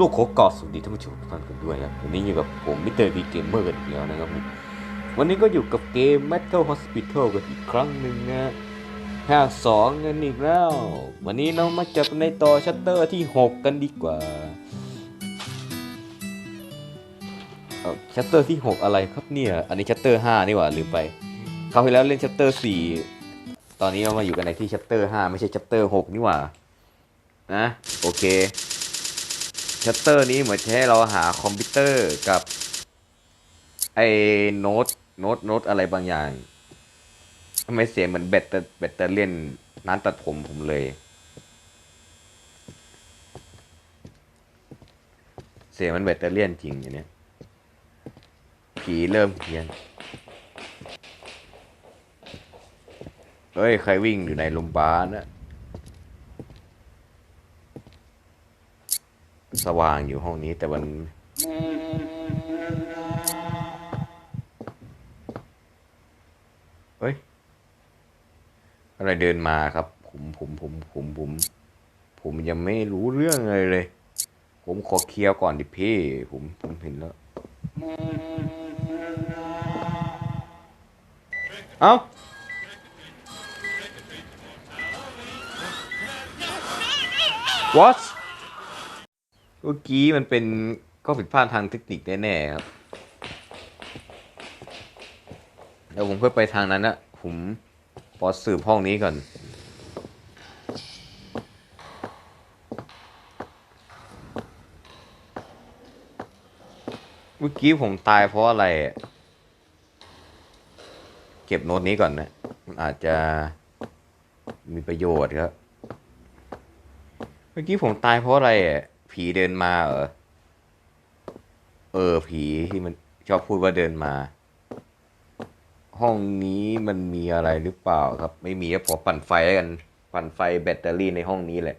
ต้องขอกล่าวสวัสดีท่านผู้ชมทุกท่านกันด้วยนะวันนี้อยู่กับผมมิสเตอร์ดีเกมเมอร์กันอีกแล้วนะครับผมวันนี้ก็อยู่กับเกม Metal Hospital กันอีกครั้งหนึ่งนะภาคสองกันอีกแล้ว วันนี้เรามาจับในต่อชัตเตอร์ที่ 6 กันดีกว่าเอาชัตเตอร์ที่ 6 อะไรครับเนี่ย อันนี้ชัตเตอร์ 5 นี่หว่าลืมไปคราวที่แล้วเล่นชัตเตอร์ 4 ตอนนี้เรามาอยู่กันในที่ชัตเตอร์ 5 ไม่ใช่ชัตเตอร์ 6 นี่หว่านะโอเค ชัตเตอร์นี้เหมือนจะให้เราหาคอมพิวเตอร์กับไอ้โน้ตโน้ตโน้ตอะไรบางอย่างทำไมเสียงเหมือนแบตเตอร์แบตเตอรี่ยนร้านตัดผมผมเลย เสียงมันแบตเตอรี่ยนจริงอย่างเนี้ยผีเริ่มเพี้ยนเฮ้ย ใครวิ่งอยู่ในโรงพยาบาลนะ สว่างอยู่ห้องนี้แต่มันเฮ้ย อะไรเดินมาครับ ผมผมผมผมผม ผมยังไม่รู้เรื่องอะไรเลย ผมขอเคลียร์ก่อนดิพี่ ผมผมเห็นแล้ว เอ้า what เมื่อกี้มันเป็นก็ผิดพลาดทางเทคนิคแน่ๆครับเดี๋ยวผมเพื่อไปทางนั้นนะผมขอสืบห้องนี้ก่อน เมื่อกี้ผมตายเพราะอะไร เก็บโน้ตนี้ก่อนนะ มันอาจจะมีประโยชน์ครับ เมื่อกี้ผมตายเพราะอะไรอะ ผีเดินมาเหรอ เออ ผีที่มันชอบพูดว่าเดินมา ห้องนี้มันมีอะไรหรือเปล่าครับ ไม่มีก็ขอปั่นไฟแล้วกัน ปั่นไฟแบตเตอรี่ในห้องนี้แหละ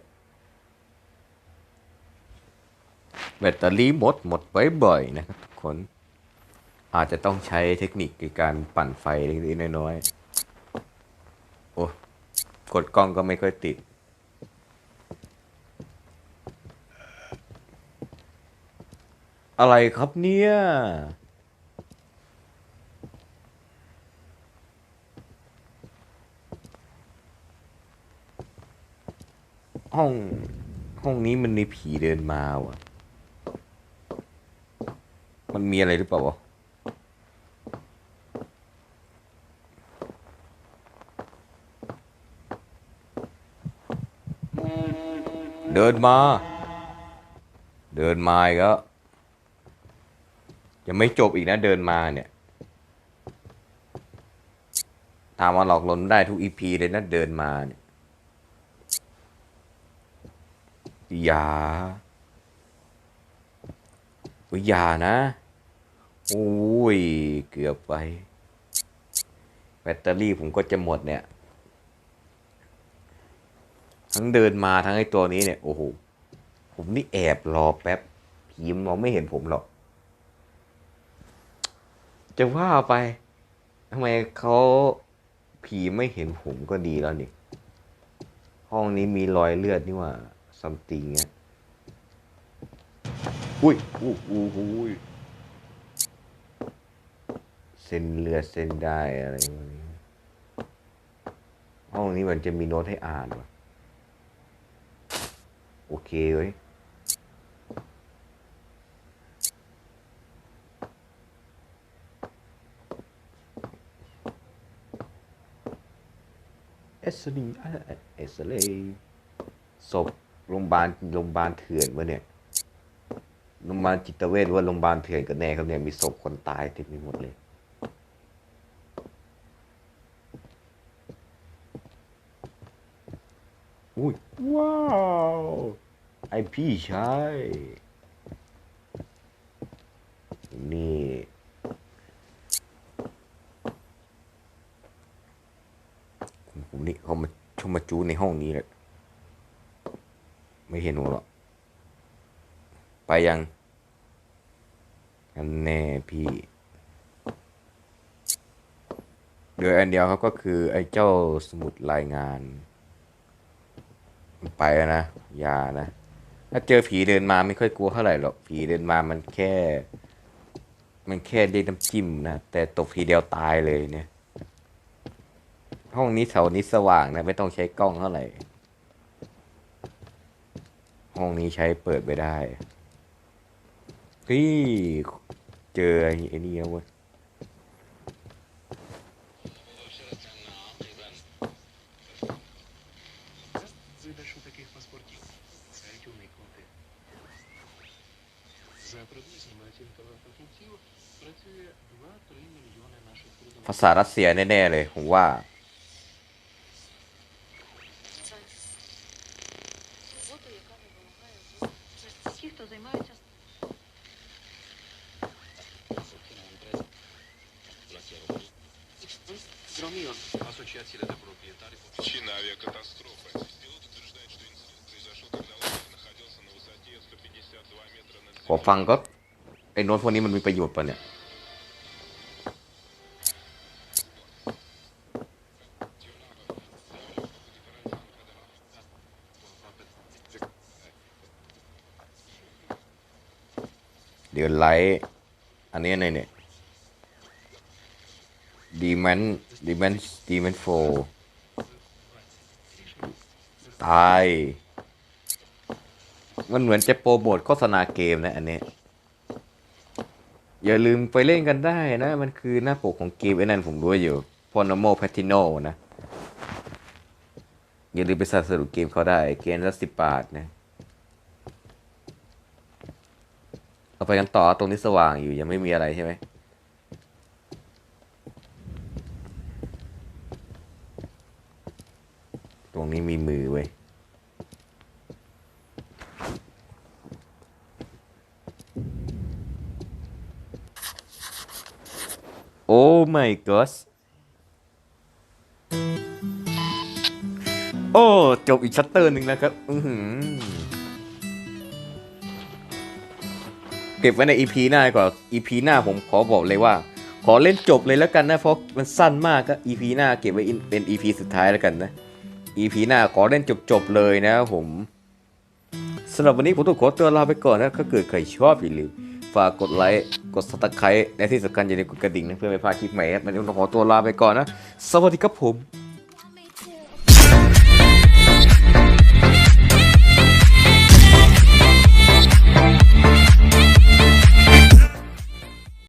แบตเตอรี่หมดหมดบ่อยๆนะครับทุกคน อาจจะต้องใช้เทคนิคในการปั่นไฟเล็กๆน้อยๆ โอ้ กดกล้องก็ไม่ค่อยติด อะไรครับเนี่ย ห้อง ห้องนี้มันมีผีเดินมาว่ะ มันมีอะไรหรือเปล่าวะเดินมา เดินมาอีกแล้ว ยังไม่จบอีกนะเดินมาเนี่ยถามว่าหลอกหลอนได้ทุกอีพีเลยนะเดินมาเนี่ยอย่าอุ๊ยอย่านะโอ้ยเกือบไป แบตเตอรี่ผมก็จะหมดเนี่ย ทั้งเดินมาทั้งไอ้ตัวนี้เนี่ย โอ้โห ผมนี่แอบรอแป๊บผีมันมองไม่เห็นผมหรอก จะว่าไปทำไมเขาผีไม่เห็นผมก็ดีแล้วนี่ ห้องนี้มีรอยเลือดนี่ว่าซัมติงเงี้ยอุ้ยอู้อู้อุ้ยเส้นเลือดเส้นได้อะไรพวกนี้ห้องนี้มันจะมีโน้ตให้อ่านวะโอเคเว้ย เอสลีเอสเลศพโรงพยาบาลโรงพยาบาลเถื่อนวะเนี่ยโรงพยาบาลจิตเวชว่าโรงพยาบาลเถื่อนกันแน่ครับเนี่ยมีศพคนตายเต็มไปหมดเลยอุ้ยว้าวไอพี่ชายนี่ ผมนี่เขา มามาจูในห้องนี้แหละไม่เห็นผมหรอก ไปยังกันแน่พี่เหลืออันเดียวครับก็คือ ไอ้เจ้าสมุดรายงาน ไปแล้วนะอย่านะ ถ้าเจอผีเดินมาไม่ค่อยกลัวเท่าไหร่หรอก ผีเดินมามันแค่ มันแค่ได้น้ำจิ้มนะ แต่ตกทีเดียวตายเลยเนี่ย ห้องนี้แถวนี้สว่างนะ ไม่ต้องใช้กล้องเท่าไหร่ ห้องนี้ใช้เปิดไปได้พี่เจอไอ้นี้วเว้ยภาษารัสเซียแน่ ๆ เลย ผมว่า Зроміон, Асоціація де проприєтарів. Причина авиакатастрофы. Пилот утверждает, что инцидент произошел, когда лодка находился на высоте 152 метра над พอ землей. ฟังก็ไอ้โน้ตพวกนี้มันมีประโยชน์ปะเนี่ย เดือนไลท์อันนี้อะไรเนี่ย ดีแมนดีแมนดีแมนโฟตาย มันเหมือนจะโปรโมทโฆษณาเกมนะอันนี้ อย่าลืมไปเล่นกันได้นะ มันคือหน้าปกของเกมไอ้นั่นผมรู้อยู่ p o n o m o p a t i n o นะ อย่าลืมไปสนับสนุนเกมเขาได้ เกมละสิบบาทนะเราไปกันต่อตรงนี้สว่างอยู่ยังไม่มีอะไรใช่ไหม ตรงนี้มีมือเว้ยโอ้ my god โอ้ จบอีกชัตเตอร์หนึ่งแล้วครับ อือหือ เก็บไว้ใน EP หน้ากว่า EP หน้าผมขอบอกเลยว่า ขอเล่นจบเลยแล้วกันนะ เพราะมันสั้นมากก็ EP หน้าเก็บไว้เป็น EP สุดท้ายแล้วกันนะ EP หน้าขอเล่นจบๆเลยนะผมสำหรับวันนี้ผมต้องขอตัวลาไปก่อนนะถ้าเกิดใครชอบอย่าลืมฝากกดไลค์กด subscribe และที่สำคัญอย่าลืมกดกระดิ่งนะเพื่อไม่พลาดคลิปใหม่ครับวันนี้ผมต้องขอตัวลาไปก่อนนะ สวัสดีครับผม